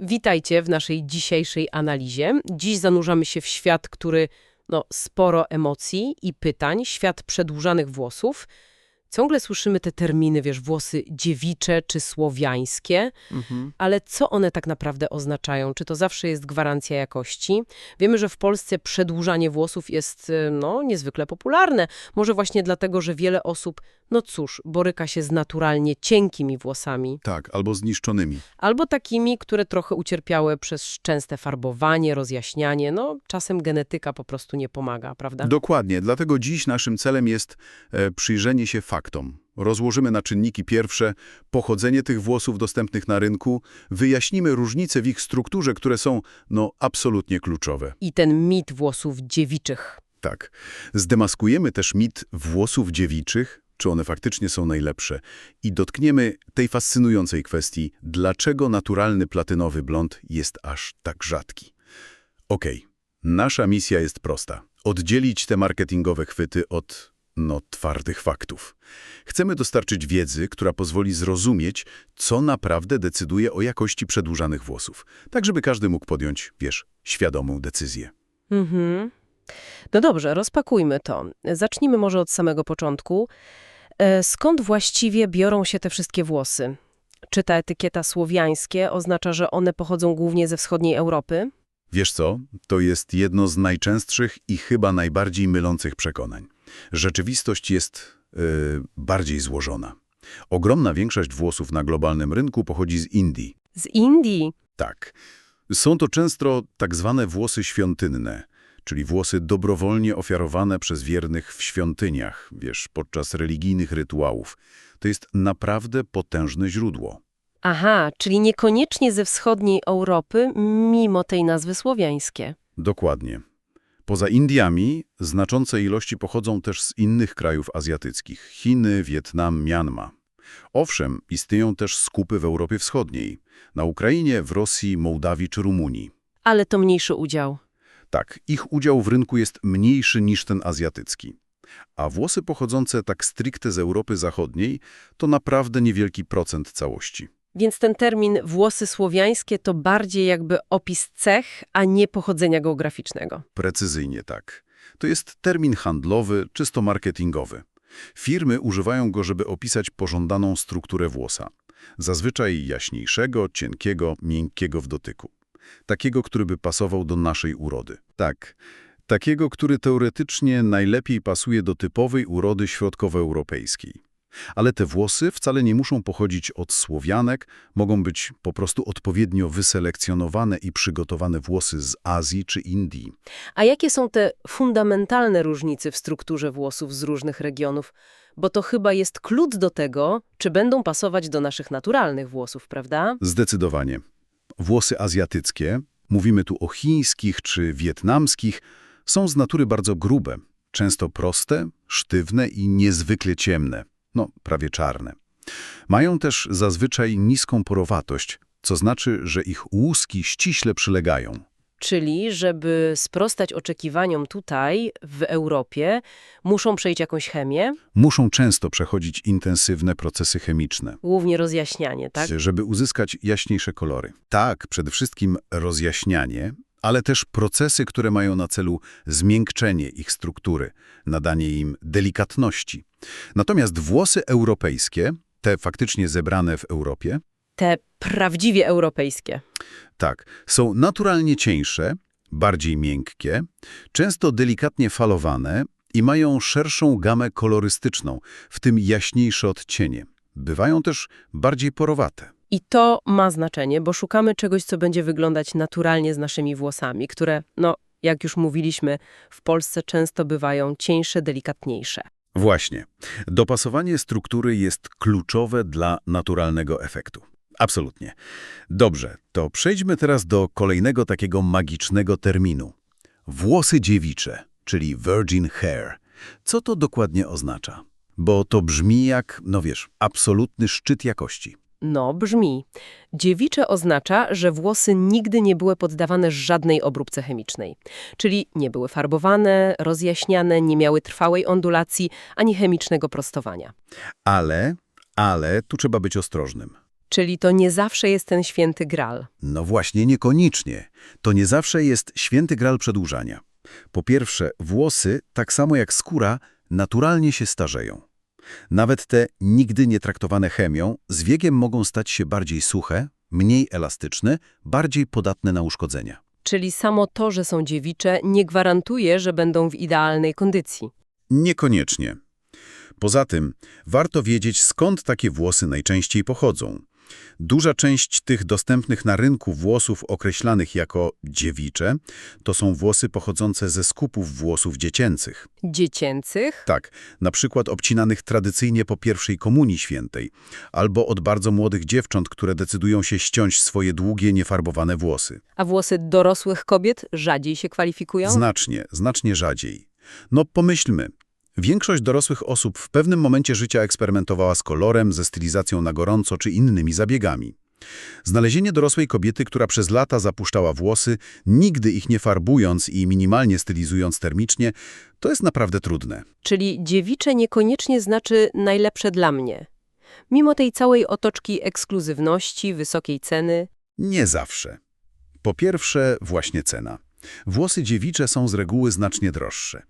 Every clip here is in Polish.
Witajcie w naszej dzisiejszej analizie. Dziś zanurzamy się w świat, który no, sporo emocji i pytań, świat przedłużanych włosów. Ciągle słyszymy te terminy, wiesz, włosy dziewicze czy słowiańskie, ale co one tak naprawdę oznaczają? Czy to zawsze jest gwarancja jakości? Wiemy, że w Polsce przedłużanie włosów jest y, no, niezwykle popularne. Może właśnie dlatego, że wiele osób, no cóż, boryka się z naturalnie cienkimi włosami. Tak, albo zniszczonymi. Albo takimi, które trochę ucierpiały przez częste farbowanie, rozjaśnianie. No, czasem genetyka po prostu nie pomaga, prawda? Dokładnie, dlatego dziś naszym celem jest e, przyjrzenie się faktom. Rozłożymy na czynniki pierwsze pochodzenie tych włosów dostępnych na rynku, wyjaśnimy różnice w ich strukturze, które są, no, absolutnie kluczowe. I ten mit włosów dziewiczych. Tak. Zdemaskujemy też mit włosów dziewiczych, czy one faktycznie są najlepsze, i dotkniemy tej fascynującej kwestii, dlaczego naturalny platynowy blond jest aż tak rzadki. Okej, nasza misja jest prosta. Oddzielić te marketingowe chwyty od, no, twardych faktów. Chcemy dostarczyć wiedzy, która pozwoli zrozumieć, co naprawdę decyduje o jakości przedłużanych włosów, tak żeby każdy mógł podjąć, wiesz, świadomą decyzję. Mhm. No dobrze, rozpakujmy to. Zacznijmy może od samego początku. E, Skąd właściwie biorą się te wszystkie włosy? Czy ta etykieta słowiańskie oznacza, że one pochodzą głównie ze wschodniej Europy? Wiesz co? To jest jedno z najczęstszych i chyba najbardziej mylących przekonań. Rzeczywistość jest yy, bardziej złożona. Ogromna większość włosów na globalnym rynku pochodzi z Indii. Z Indii. Tak. Są to często tak zwane włosy świątynne, czyli włosy dobrowolnie ofiarowane przez wiernych w świątyniach, wiesz, podczas religijnych rytuałów. To jest naprawdę potężne źródło. Aha, czyli niekoniecznie ze wschodniej Europy, mimo tej nazwy słowiańskie. Dokładnie. Poza Indiami znaczące ilości pochodzą też z innych krajów azjatyckich – Chiny, Wietnam, Mianma. Owszem, istnieją też skupy w Europie Wschodniej, na Ukrainie, w Rosji, Mołdawii czy Rumunii. Ale to mniejszy udział. Tak, ich udział w rynku jest mniejszy niż ten azjatycki. A włosy pochodzące tak stricte z Europy Zachodniej to naprawdę niewielki procent całości. Więc ten termin włosy słowiańskie to bardziej jakby opis cech, a nie pochodzenia geograficznego. Precyzyjnie tak. To jest termin handlowy, czysto marketingowy. Firmy używają go, żeby opisać pożądaną strukturę włosa. Zazwyczaj jaśniejszego, cienkiego, miękkiego w dotyku. Takiego, który by pasował do naszej urody. Tak, takiego, który teoretycznie najlepiej pasuje do typowej urody środkowoeuropejskiej. Ale te włosy wcale nie muszą pochodzić od Słowianek, mogą być po prostu odpowiednio wyselekcjonowane i przygotowane włosy z Azji czy Indii. A jakie są te fundamentalne różnice w strukturze włosów z różnych regionów? Bo to chyba jest klucz do tego, czy będą pasować do naszych naturalnych włosów, prawda? Zdecydowanie. Włosy azjatyckie, mówimy tu o chińskich czy wietnamskich, są z natury bardzo grube, często proste, sztywne i niezwykle ciemne, no prawie czarne. Mają też zazwyczaj niską porowatość, co znaczy, że ich łuski ściśle przylegają. Czyli, żeby sprostać oczekiwaniom tutaj, w Europie, muszą przejść jakąś chemię, Muszą często przechodzić intensywne procesy chemiczne, głównie rozjaśnianie, tak? żeby uzyskać jaśniejsze kolory. Tak, przede wszystkim rozjaśnianie, ale też procesy, które mają na celu zmiękczenie ich struktury, nadanie im delikatności. Natomiast włosy europejskie, te faktycznie zebrane w Europie, Te prawdziwie europejskie. tak, są naturalnie cieńsze, bardziej miękkie, często delikatnie falowane i mają szerszą gamę kolorystyczną, w tym jaśniejsze odcienie. Bywają też bardziej porowate. I to ma znaczenie, bo szukamy czegoś, co będzie wyglądać naturalnie z naszymi włosami, które, no, jak już mówiliśmy, w Polsce często bywają cieńsze, delikatniejsze. Właśnie. Dopasowanie struktury jest kluczowe dla naturalnego efektu. Absolutnie. Dobrze, to przejdźmy teraz do kolejnego takiego magicznego terminu. Włosy dziewicze, czyli virgin hair. Co to dokładnie oznacza? Bo to brzmi jak, no wiesz, absolutny szczyt jakości. No, brzmi. Dziewicze oznacza, że włosy nigdy nie były poddawane żadnej obróbce chemicznej. Czyli nie były farbowane, rozjaśniane, nie miały trwałej ondulacji ani chemicznego prostowania. Ale, ale tu trzeba być ostrożnym. Czyli to nie zawsze jest ten święty gral. No właśnie, niekoniecznie. To nie zawsze jest święty gral przedłużania. Po pierwsze, włosy, tak samo jak skóra, naturalnie się starzeją. Nawet te nigdy nie traktowane chemią z wiekiem mogą stać się bardziej suche, mniej elastyczne, bardziej podatne na uszkodzenia. Czyli samo to, że są dziewicze, nie gwarantuje, że będą w idealnej kondycji. Niekoniecznie. Poza tym, warto wiedzieć, skąd takie włosy najczęściej pochodzą. Duża część tych dostępnych na rynku włosów określanych jako dziewicze to są włosy pochodzące ze skupów włosów dziecięcych. Dziecięcych? Tak, na przykład obcinanych tradycyjnie po pierwszej komunii świętej, albo od bardzo młodych dziewcząt, które decydują się ściąć swoje długie, niefarbowane włosy. A włosy dorosłych kobiet rzadziej się kwalifikują? Znacznie, znacznie rzadziej. No pomyślmy. Większość dorosłych osób w pewnym momencie życia eksperymentowała z kolorem, ze stylizacją na gorąco czy innymi zabiegami. Znalezienie dorosłej kobiety, która przez lata zapuszczała włosy, nigdy ich nie farbując i minimalnie stylizując termicznie, to jest naprawdę trudne. Czyli dziewicze niekoniecznie znaczy najlepsze dla mnie. Mimo tej całej otoczki ekskluzywności, wysokiej ceny, Nie zawsze. Po pierwsze, właśnie cena. Włosy dziewicze są z reguły znacznie droższe.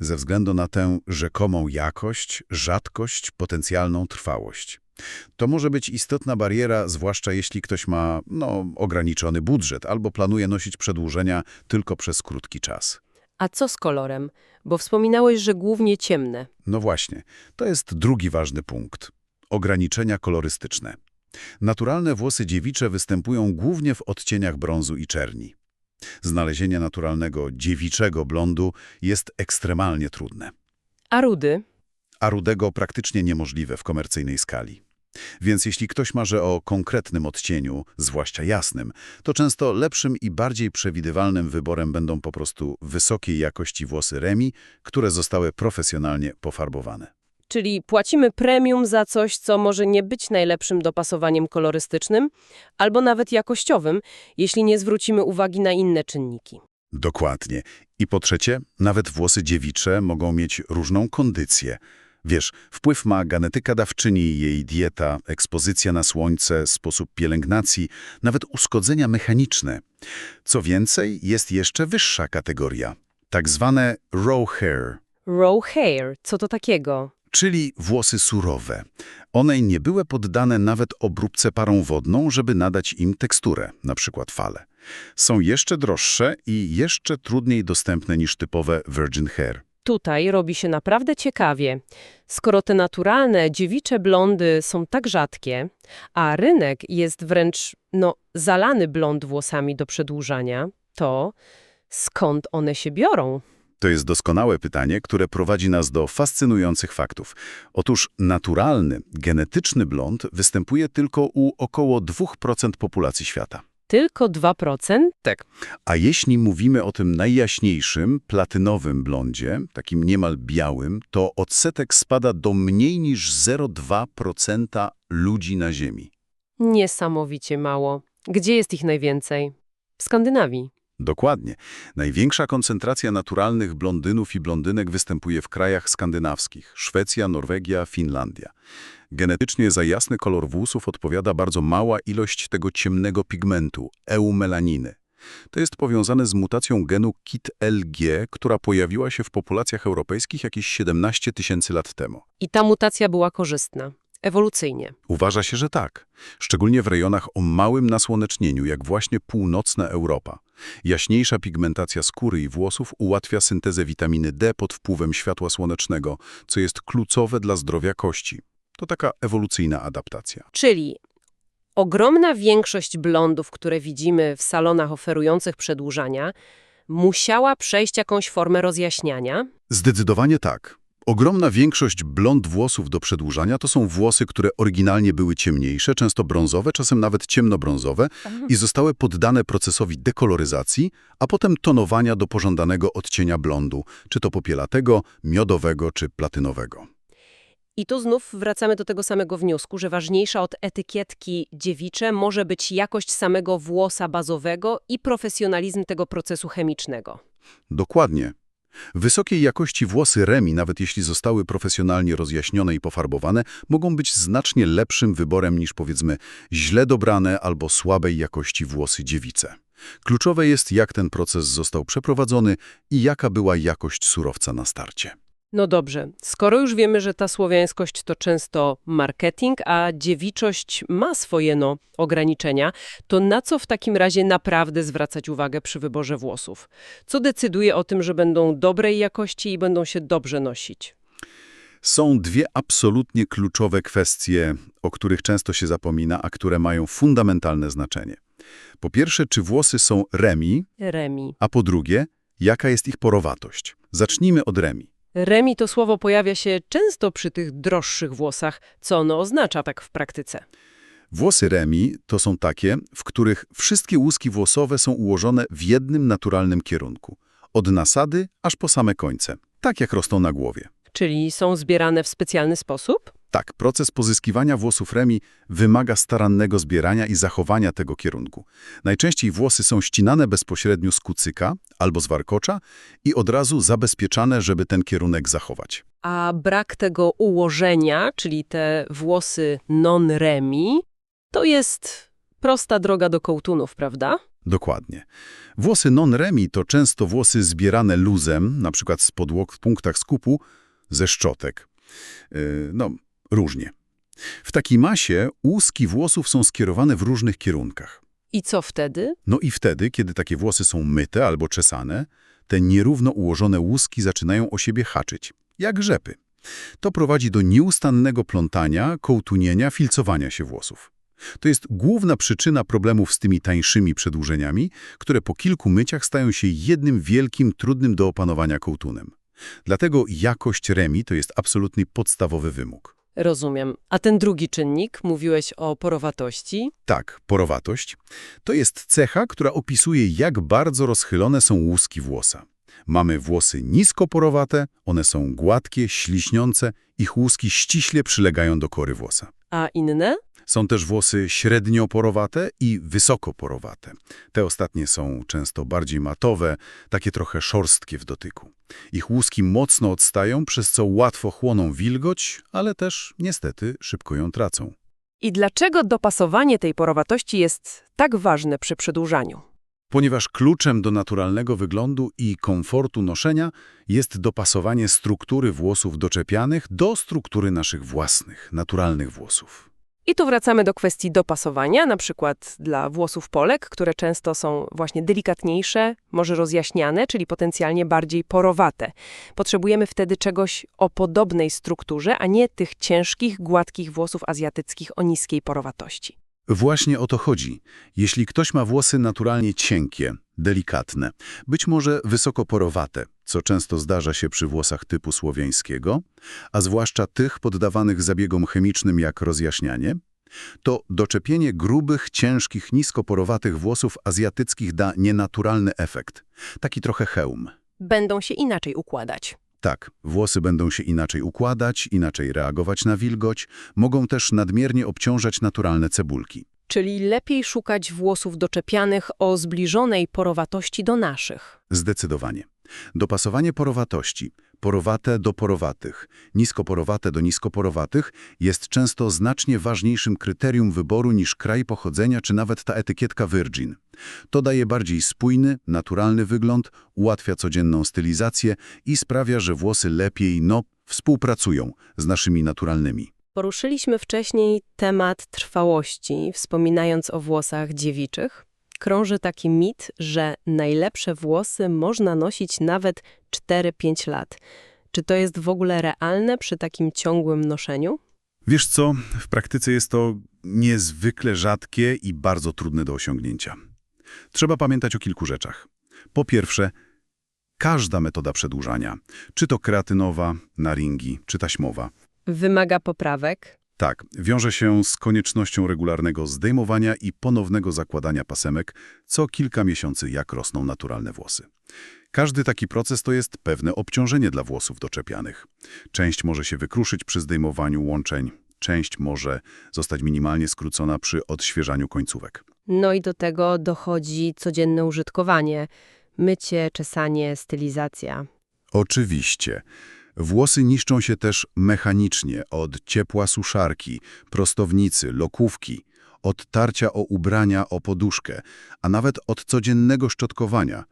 Ze względu na tę rzekomą jakość, rzadkość, potencjalną trwałość. To może być istotna bariera, zwłaszcza jeśli ktoś ma no, ograniczony budżet albo planuje nosić przedłużenia tylko przez krótki czas. a co z kolorem? Bo wspominałeś, że głównie ciemne. No właśnie, to jest drugi ważny punkt. Ograniczenia kolorystyczne. Naturalne włosy dziewicze występują głównie w odcieniach brązu i czerni. Znalezienie naturalnego dziewiczego blondu jest ekstremalnie trudne, A rudy? a rudego praktycznie niemożliwe w komercyjnej skali. Więc jeśli ktoś marzy o konkretnym odcieniu, zwłaszcza jasnym, to często lepszym i bardziej przewidywalnym wyborem będą po prostu wysokiej jakości włosy Remi, które zostały profesjonalnie pofarbowane. Czyli płacimy premium za coś, co może nie być najlepszym dopasowaniem kolorystycznym, albo nawet jakościowym, jeśli nie zwrócimy uwagi na inne czynniki. Dokładnie. I po trzecie, nawet włosy dziewicze mogą mieć różną kondycję. Wiesz, wpływ ma genetyka dawczyni, jej dieta, ekspozycja na słońce, sposób pielęgnacji, nawet uszkodzenia mechaniczne. Co więcej, jest jeszcze wyższa kategoria, tak zwane raw hair, Raw hair, co to takiego? Czyli włosy surowe. One nie były poddane nawet obróbce parą wodną, żeby nadać im teksturę, na przykład fale. Są jeszcze droższe i jeszcze trudniej dostępne niż typowe virgin hair. Tutaj robi się naprawdę ciekawie. Skoro te naturalne, dziewicze blondy są tak rzadkie, a rynek jest wręcz, no, zalany blond włosami do przedłużania, to skąd one się biorą? To jest doskonałe pytanie, które prowadzi nas do fascynujących faktów. Otóż naturalny, genetyczny blond występuje tylko u około 2% populacji świata. Tylko 2%? Tak. A jeśli mówimy o tym najjaśniejszym, platynowym blondzie, takim niemal białym, to odsetek spada do mniej niż 0,2% ludzi na Ziemi. Niesamowicie mało. Gdzie jest ich najwięcej? W Skandynawii. Dokładnie. Największa koncentracja naturalnych blondynów i blondynek występuje w krajach skandynawskich – Szwecja, Norwegia, Finlandia. Genetycznie za jasny kolor włosów odpowiada bardzo mała ilość tego ciemnego pigmentu – eumelaniny. To jest powiązane z mutacją genu KIT-LG, która pojawiła się w populacjach europejskich jakieś 17 tysięcy lat temu. I ta mutacja była korzystna. Ewolucyjnie. Uważa się, że tak. Szczególnie w rejonach o małym nasłonecznieniu, jak właśnie północna Europa. Jaśniejsza pigmentacja skóry i włosów ułatwia syntezę witaminy D pod wpływem światła słonecznego, co jest kluczowe dla zdrowia kości. To taka ewolucyjna adaptacja. Czyli ogromna większość blondów, które widzimy w salonach oferujących przedłużania, musiała przejść jakąś formę rozjaśniania. Zdecydowanie tak. Ogromna większość blond włosów do przedłużania to są włosy, które oryginalnie były ciemniejsze, często brązowe, czasem nawet ciemnobrązowe i zostały poddane procesowi dekoloryzacji, a potem tonowania do pożądanego odcienia blondu, czy to popielatego, miodowego czy platynowego. I tu znów wracamy do tego samego wniosku, że ważniejsza od etykietki dziewicze może być jakość samego włosa bazowego i profesjonalizm tego procesu chemicznego. Dokładnie. Wysokiej jakości włosy Remi, nawet jeśli zostały profesjonalnie rozjaśnione i pofarbowane, mogą być znacznie lepszym wyborem niż powiedzmy źle dobrane albo słabej jakości włosy dziewice. Kluczowe jest, jak ten proces został przeprowadzony i jaka była jakość surowca na starcie. No dobrze, skoro już wiemy, że ta słowiańskość to często marketing, a dziewiczość ma swoje no, ograniczenia, to na co w takim razie naprawdę zwracać uwagę przy wyborze włosów? Co decyduje o tym, że będą dobrej jakości i będą się dobrze nosić? Są dwie absolutnie kluczowe kwestie, o których często się zapomina, a które mają fundamentalne znaczenie. Po pierwsze, czy włosy są remi, Remi. a po drugie, jaka jest ich porowatość. Zacznijmy od remi. Remi to słowo pojawia się często przy tych droższych włosach. Co ono oznacza tak w praktyce? Włosy remi to są takie, w których wszystkie łuski włosowe są ułożone w jednym naturalnym kierunku. Od nasady aż po same końce. Tak jak rosną na głowie. Czyli są zbierane w specjalny sposób? Tak, proces pozyskiwania włosów remi wymaga starannego zbierania i zachowania tego kierunku. Najczęściej włosy są ścinane bezpośrednio z kucyka albo z warkocza i od razu zabezpieczane, żeby ten kierunek zachować. A brak tego ułożenia, czyli te włosy non-remi, to jest prosta droga do kołtunów, prawda? Dokładnie. Włosy non-remi to często włosy zbierane luzem, na przykład z podłog w punktach skupu, ze szczotek. Yy, no, różnie. W takiej masie łuski włosów są skierowane w różnych kierunkach. I co wtedy? No i wtedy, kiedy takie włosy są myte albo czesane, te nierówno ułożone łuski zaczynają o siebie haczyć, jak rzepy. To prowadzi do nieustannego plątania, kołtunienia, filcowania się włosów. To jest główna przyczyna problemów z tymi tańszymi przedłużeniami, które po kilku myciach stają się jednym wielkim, trudnym do opanowania kołtunem. Dlatego jakość remi to jest absolutnie podstawowy wymóg. Rozumiem. A ten drugi czynnik, mówiłeś o porowatości. Tak, porowatość to jest cecha, która opisuje, jak bardzo rozchylone są łuski włosa. Mamy włosy niskoporowate, one są gładkie, śliśniące, ich łuski ściśle przylegają do kory włosa. A inne? Są też włosy średnioporowate i wysokoporowate. Te ostatnie są często bardziej matowe, takie trochę szorstkie w dotyku. Ich łuski mocno odstają, przez co łatwo chłoną wilgoć, ale też niestety szybko ją tracą. I dlaczego dopasowanie tej porowatości jest tak ważne przy przedłużaniu? Ponieważ kluczem do naturalnego wyglądu i komfortu noszenia jest dopasowanie struktury włosów doczepianych do struktury naszych własnych, naturalnych włosów. I tu wracamy do kwestii dopasowania, na przykład dla włosów Polek, które często są właśnie delikatniejsze, może rozjaśniane, czyli potencjalnie bardziej porowate. Potrzebujemy wtedy czegoś o podobnej strukturze, a nie tych ciężkich, gładkich włosów azjatyckich o niskiej porowatości. Właśnie o to chodzi. Jeśli ktoś ma włosy naturalnie cienkie, delikatne, być może wysokoporowate, co często zdarza się przy włosach typu słowiańskiego, a zwłaszcza tych poddawanych zabiegom chemicznym jak rozjaśnianie, to doczepienie grubych, ciężkich, niskoporowatych włosów azjatyckich da nienaturalny efekt. Taki trochę hełm. Będą się inaczej układać. Tak, włosy będą się inaczej układać, inaczej reagować na wilgoć, mogą też nadmiernie obciążać naturalne cebulki. Czyli lepiej szukać włosów doczepianych o zbliżonej porowatości do naszych. Zdecydowanie. Dopasowanie porowatości, porowate do porowatych, niskoporowate do niskoporowatych jest często znacznie ważniejszym kryterium wyboru niż kraj pochodzenia czy nawet ta etykietka Virgin. To daje bardziej spójny, naturalny wygląd, ułatwia codzienną stylizację i sprawia, że włosy lepiej, no, współpracują z naszymi naturalnymi. Poruszyliśmy wcześniej temat trwałości, wspominając o włosach dziewiczych. Krąży taki mit, że najlepsze włosy można nosić nawet 4-5 lat. Czy to jest w ogóle realne przy takim ciągłym noszeniu? Wiesz co, w praktyce jest to niezwykle rzadkie i bardzo trudne do osiągnięcia. Trzeba pamiętać o kilku rzeczach. Po pierwsze, każda metoda przedłużania, czy to kreatynowa, naringi, czy taśmowa, Wymaga poprawek. tak, wiąże się z koniecznością regularnego zdejmowania i ponownego zakładania pasemek co kilka miesięcy, jak rosną naturalne włosy. Każdy taki proces to jest pewne obciążenie dla włosów doczepianych. Część może się wykruszyć przy zdejmowaniu łączeń, część może zostać minimalnie skrócona przy odświeżaniu końcówek. No i do tego dochodzi codzienne użytkowanie. Mycie, czesanie, stylizacja. Oczywiście. Włosy niszczą się też mechanicznie od ciepła suszarki, prostownicy, lokówki, od tarcia o ubrania o poduszkę, a nawet od codziennego szczotkowania.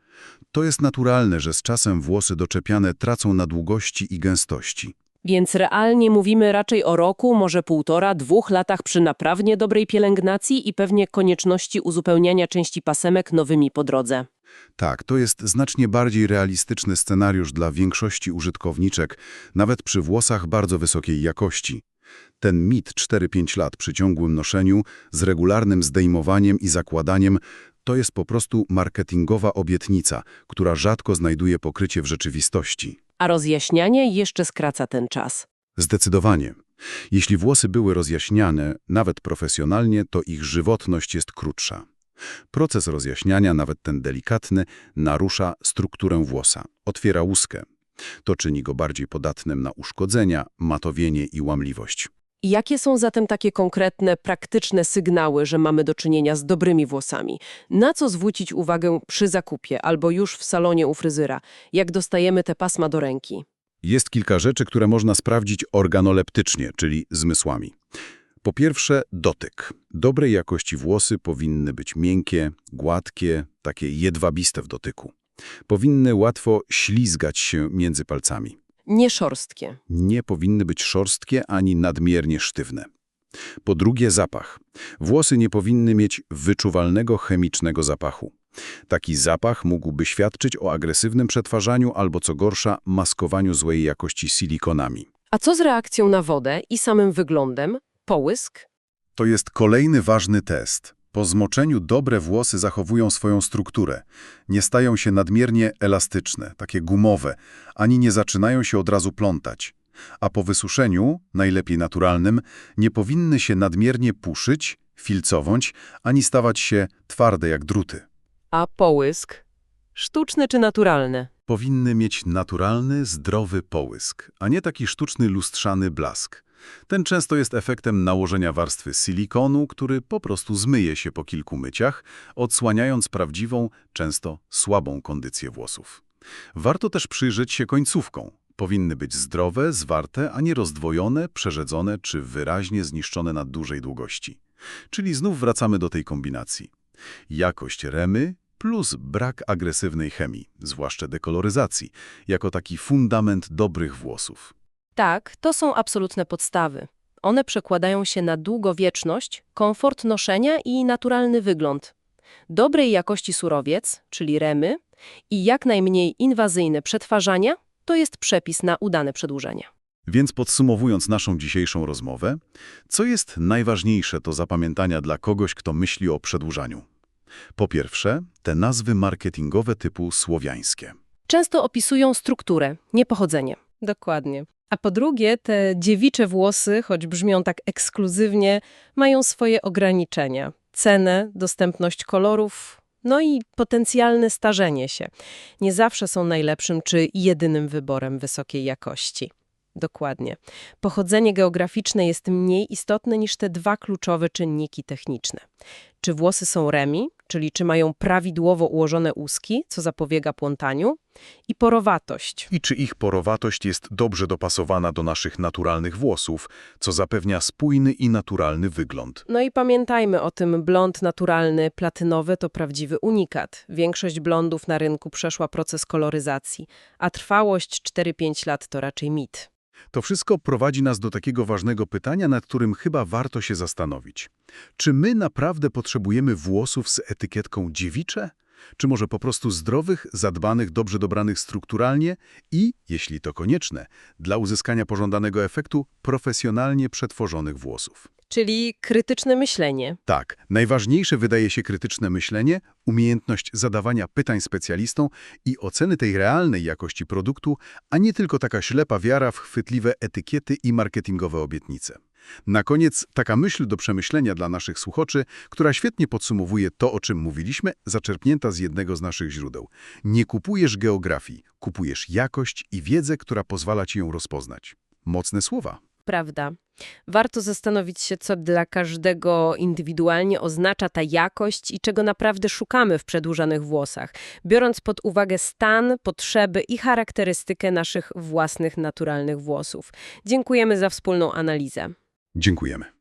To jest naturalne, że z czasem włosy doczepiane tracą na długości i gęstości. Więc realnie mówimy raczej o roku, może półtora, dwóch latach przy naprawdę dobrej pielęgnacji i pewnie konieczności uzupełniania części pasemek nowymi po drodze. Tak, to jest znacznie bardziej realistyczny scenariusz dla większości użytkowniczek, nawet przy włosach bardzo wysokiej jakości. Ten mit 4-5 lat przy ciągłym noszeniu, z regularnym zdejmowaniem i zakładaniem, to jest po prostu marketingowa obietnica, która rzadko znajduje pokrycie w rzeczywistości. A rozjaśnianie jeszcze skraca ten czas. Zdecydowanie. Jeśli włosy były rozjaśniane, nawet profesjonalnie, to ich żywotność jest krótsza. Proces rozjaśniania, nawet ten delikatny, narusza strukturę włosa, otwiera łuskę. To czyni go bardziej podatnym na uszkodzenia, matowienie i łamliwość. I Jakie są zatem takie konkretne, praktyczne sygnały, że mamy do czynienia z dobrymi włosami? Na co zwrócić uwagę przy zakupie albo już w salonie u fryzyra, jak dostajemy te pasma do ręki? Jest kilka rzeczy, które można sprawdzić organoleptycznie, czyli zmysłami. Po pierwsze, dotyk. Dobrej jakości włosy powinny być miękkie, gładkie, takie jedwabiste w dotyku. Powinny łatwo ślizgać się między palcami. Nie szorstkie. Nie powinny być szorstkie ani nadmiernie sztywne. Po drugie, zapach. Włosy nie powinny mieć wyczuwalnego chemicznego zapachu. Taki zapach mógłby świadczyć o agresywnym przetwarzaniu albo, co gorsza, maskowaniu złej jakości silikonami. A co z reakcją na wodę i samym wyglądem? Połysk? To jest kolejny ważny test. Po zmoczeniu dobre włosy zachowują swoją strukturę. Nie stają się nadmiernie elastyczne, takie gumowe, ani nie zaczynają się od razu plątać. A po wysuszeniu, najlepiej naturalnym, nie powinny się nadmiernie puszyć, filcowąć, ani stawać się twarde jak druty. A połysk? Sztuczny czy naturalny? Powinny mieć naturalny, zdrowy połysk, a nie taki sztuczny, lustrzany blask. Ten często jest efektem nałożenia warstwy silikonu, który po prostu zmyje się po kilku myciach, odsłaniając prawdziwą, często słabą kondycję włosów. Warto też przyjrzeć się końcówkom. Powinny być zdrowe, zwarte, a nie rozdwojone, przerzedzone czy wyraźnie zniszczone na dużej długości. Czyli znów wracamy do tej kombinacji. Jakość remy plus brak agresywnej chemii, zwłaszcza dekoloryzacji, jako taki fundament dobrych włosów. Tak, to są absolutne podstawy. One przekładają się na długowieczność, komfort noszenia i naturalny wygląd. Dobrej jakości surowiec, czyli remy, i jak najmniej inwazyjne przetwarzania to jest przepis na udane przedłużenie. Więc podsumowując naszą dzisiejszą rozmowę, co jest najważniejsze do zapamiętania dla kogoś, kto myśli o przedłużaniu? Po pierwsze, te nazwy marketingowe typu słowiańskie. Często opisują strukturę, nie pochodzenie. Dokładnie. A po drugie, te dziewicze włosy, choć brzmią tak ekskluzywnie, mają swoje ograniczenia. Cenę, dostępność kolorów, no i potencjalne starzenie się. Nie zawsze są najlepszym czy jedynym wyborem wysokiej jakości. Dokładnie. Pochodzenie geograficzne jest mniej istotne niż te dwa kluczowe czynniki techniczne. Czy włosy są remi, czyli czy mają prawidłowo ułożone łuski, co zapobiega plątaniu, i porowatość. I czy ich porowatość jest dobrze dopasowana do naszych naturalnych włosów, co zapewnia spójny i naturalny wygląd. No i pamiętajmy o tym, blond naturalny, platynowy to prawdziwy unikat. Większość blondów na rynku przeszła proces koloryzacji, a trwałość 4-5 lat to raczej mit. To wszystko prowadzi nas do takiego ważnego pytania, nad którym chyba warto się zastanowić. Czy my naprawdę potrzebujemy włosów z etykietką dziewicze? Czy może po prostu zdrowych, zadbanych, dobrze dobranych strukturalnie i, jeśli to konieczne, dla uzyskania pożądanego efektu, profesjonalnie przetworzonych włosów? Czyli krytyczne myślenie. Tak, najważniejsze wydaje się krytyczne myślenie, umiejętność zadawania pytań specjalistom i oceny tej realnej jakości produktu, a nie tylko taka ślepa wiara w chwytliwe etykiety i marketingowe obietnice. Na koniec taka myśl do przemyślenia dla naszych słuchaczy, która świetnie podsumowuje to, o czym mówiliśmy, zaczerpnięta z jednego z naszych źródeł. Nie kupujesz geografii, kupujesz jakość i wiedzę, która pozwala ci ją rozpoznać. Mocne słowa. Prawda. Warto zastanowić się, co dla każdego indywidualnie oznacza ta jakość i czego naprawdę szukamy w przedłużanych włosach, biorąc pod uwagę stan, potrzeby i charakterystykę naszych własnych naturalnych włosów. Dziękujemy za wspólną analizę. Dziękujemy.